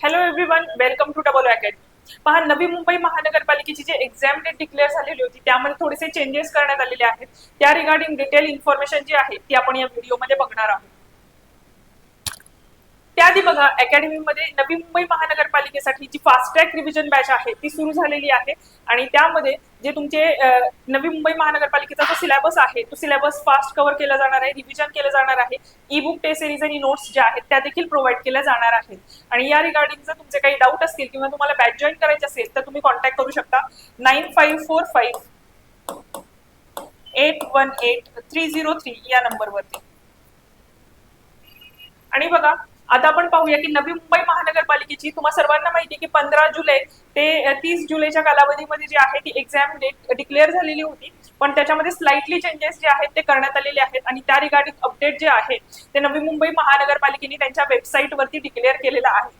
Hello everyone welcome to double academy पहा नवी मुंबई महानगरपालिकेची जी एक्झाम डेट डिक्लेअर झालेली होती त्यामध्ये थोडेसे चेंजेस करण्यात आलेले आहेत. त्या रिगार्डिंग डिटेल इन्फॉर्मेशन जी आहे ती आपण या व्हिडिओमध्ये बघणार आहोत. आणि बघा अकॅडमीमध्ये नवी मुंबई महानगरपालिकेसाठी जी फास्ट ट्रॅक रिव्हिजन बॅच आहे ती सुरू झालेली आहे. आणि त्यामध्ये जे तुमचे नवी मुंबई महानगरपालिकेचा जो सिलेबस आहे तो सिलेबस फास्ट कव्हर केला जाणार आहे रिव्हिजन केलं जाणार आहे. ई बुक टेस्ट सिरीज आणि नोट्स ज्या आहेत त्या देखील प्रोव्हाइड केल्या जाणार आहेत. आणि या रिगार्डिंग जर तुमचे काही डाऊट असतील किंवा तुम्हाला बॅच जॉईन करायचे असेल तर तुम्ही कॉन्टॅक्ट करू शकता. Nine five four five eight one eight three zero three या नंबरवरती आणि बघा आता आपण पाहूया की नवी मुंबई महानगरपालिकेची तुम्हा सर्वांना माहिती आहे की पंधरा जुलै ते तीस जुलैच्या कालावधीमध्ये जी आहे ती एक्झाम डेट डिक्लेअर झालेली होती. पण त्याच्यामध्ये स्लाइटली चेंजेस जे आहेत ते करण्यात आलेले आहेत आणि त्या रिगार्डिंग अपडेट जे आहे ते नवी मुंबई महानगरपालिकेने त्यांच्या वेबसाईटवरती डिक्लेअर केलेलं आहे.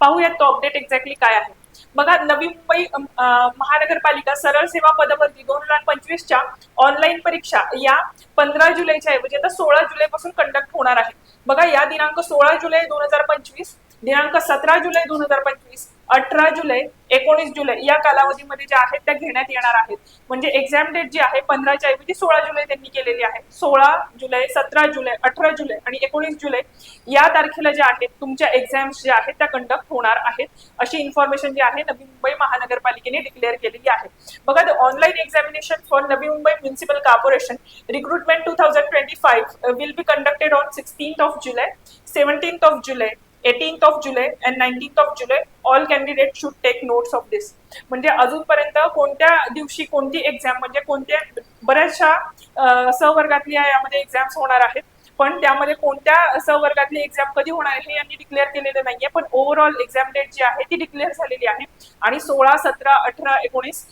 पाहूयात तो अपडेट एक्झॅक्टली काय आहे. बघा नवी मुंबई महानगरपालिका सरळ सेवा पदभरती दोन हजार पंचवीसच्या ऑनलाईन परीक्षा या पंधरा जुलैच्या ऐवजी आता सोळा जुलै पासून कंडक्ट होणार आहे. बघा या दिनांक सोळा जुलै दोन हजार पंचवीस दिनांक सतरा जुलै दोन हजार पंचवीस अठरा जुलै एकोणीस जुलै या कालावधीमध्ये ज्या आहेत त्या घेण्यात येणार आहेत. म्हणजे एक्झाम डेट जी आहे पंधराच्या ऐवजी सोळा जुलै त्यांनी केलेली आहे. सोळा जुलै सतरा जुलै अठरा जुलै आणि एकोणीस जुलै या तारखेला ज्या आहेत तुमच्या एक्झाम्स ज्या आहेत त्या कंडक्ट होणार आहेत. अशी इन्फॉर्मेशन जी आहे नवी मुंबई महानगरपालिकेने डिक्लेअर केलेली आहे. बघा the online examination for Navi Mumbai municipal corporation recruitment two thousand twenty five will be conducted on sixteenth of July seventeenth of July eighteenth of July and nineteenth of July all candidate should take notes of this म्हणजे अजूनपर्यंत कोणत्या दिवशी कोणती exam म्हणजे कोणत्या बऱ्याचशा सहवर्गातल्या यामध्ये exams होणार आहेत पण त्यामध्ये कोणत्या सहवर्गातली एक्झाम कधी होणार आहे हे यांनी डिक्लेअर केलेलं नाहीये. पण ओव्हरऑल एक्झाम डेट जी आहे ती डिक्लेअर झालेली आहे. आणि सोळा सतरा अठरा एकोणीस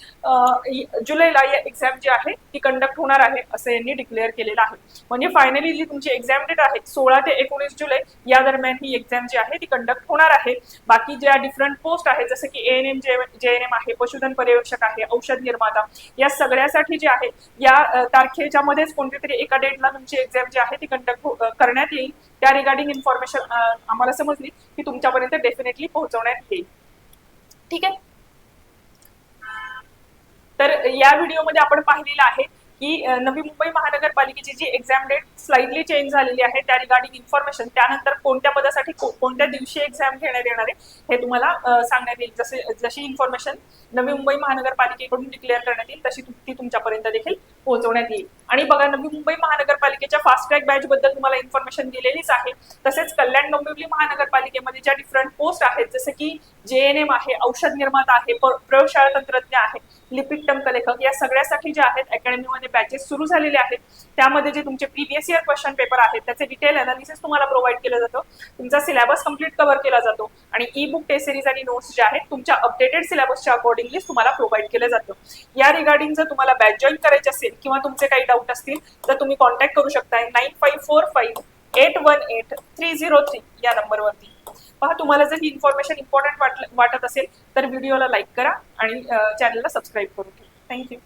जुलैला या एक्झाम जी आहे ती कंडक्ट होणार आहे असं यांनी डिक्लेअर केलेलं आहे. म्हणजे फायनली जी तुमची एक्झाम डेट आहे सोळा ते एकोणीस जुलै या दरम्यान ही एक्झाम जी आहे ती कंडक्ट होणार आहे. बाकी ज्या डिफरंट पोस्ट आहेत जसं की N M J N M आहे पशुधन पर्यवेक्षक आहे औषध निर्माता या सगळ्यासाठी जे आहे या तारखेच्या मध्येच कोणत्या तरी एका डेटला तुमची एक्झाम जी आहे ती कंडक्ट करण्यात येईल. त्या रिगार्डिंग इन्फॉर्मेशन आम्हाला समजली की तुमच्यापर्यंत डेफिनेटली पोहोचवण्यात येईल. ठीक आहे? तर या व्हिडिओमध्ये आपण पाहिलेलं आहे की नवी मुंबई महानगरपालिकेची जी एक्झाम डेट स्लाइटली चेंज झालेली आहे त्या रिगार्डिंग इन्फॉर्मेशन त्यानंतर कोणत्या पदासाठी कोणत्या दिवशी एक्झाम घेण्यात येणार आहे हे तुम्हाला सांगण्यात येईल. जसे जशी इन्फॉर्मेशन नवी मुंबई महानगरपालिकेकडून डिक्लेअर करण्यात येईल तशी ती तुमच्यापर्यंत देखील पोहोचवण्यात येईल. आणि बघा नवी मुंबई महानगरपालिकेच्या फास्ट ट्रॅक बॅच बद्दल तुम्हाला इन्फॉर्मेशन दिलेलीच आहे. तसेच कल्याण डोंबिवली महानगरपालिकेमध्ये ज्या डिफरंट पोस्ट आहेत जसे की जे एन एम आहे औषध निर्माता आहे प्रयोगशाळा तंत्रज्ञ आहे लिपिक टंकलेखक या सगळ्यासाठी जे आहेत अकॅडमीमध्ये बॅचेस सुरू झालेले आहेत. त्यामध्ये जे तुमचे प्रिव्हियस इयर क्वेश्चन पेपर आहेत त्याचे डिटेल अनालिसिस तुम्हाला प्रोव्हाइड केलं जातं. तुमचा सिलेबस कंप्लीट कव्हर केला जातो आणि ई बुक टेस्ट सिरीज आणि नोट्स जे आहेत तुमच्या अपडेटेड सिलेबसच्या अकॉर्डिंगली तुम्हाला प्रोव्हाइड केलं जातं. या रिगार्डिंग जर तुम्हाला बॅच जॉईन करायचे असेल किंवा तुमचे काही डाऊट असतील तर तुम्ही कॉन्टॅक्ट करू शकता nine five four five eight one eight three zero three या नंबरवरती पहा तुम्हाला जर ही इन्फॉर्मेशन इम्पॉर्टंट वाटत असेल तर व्हिडिओला लाईक करा आणि चॅनलला सबस्क्राईब करून ठेवा. थँक्यू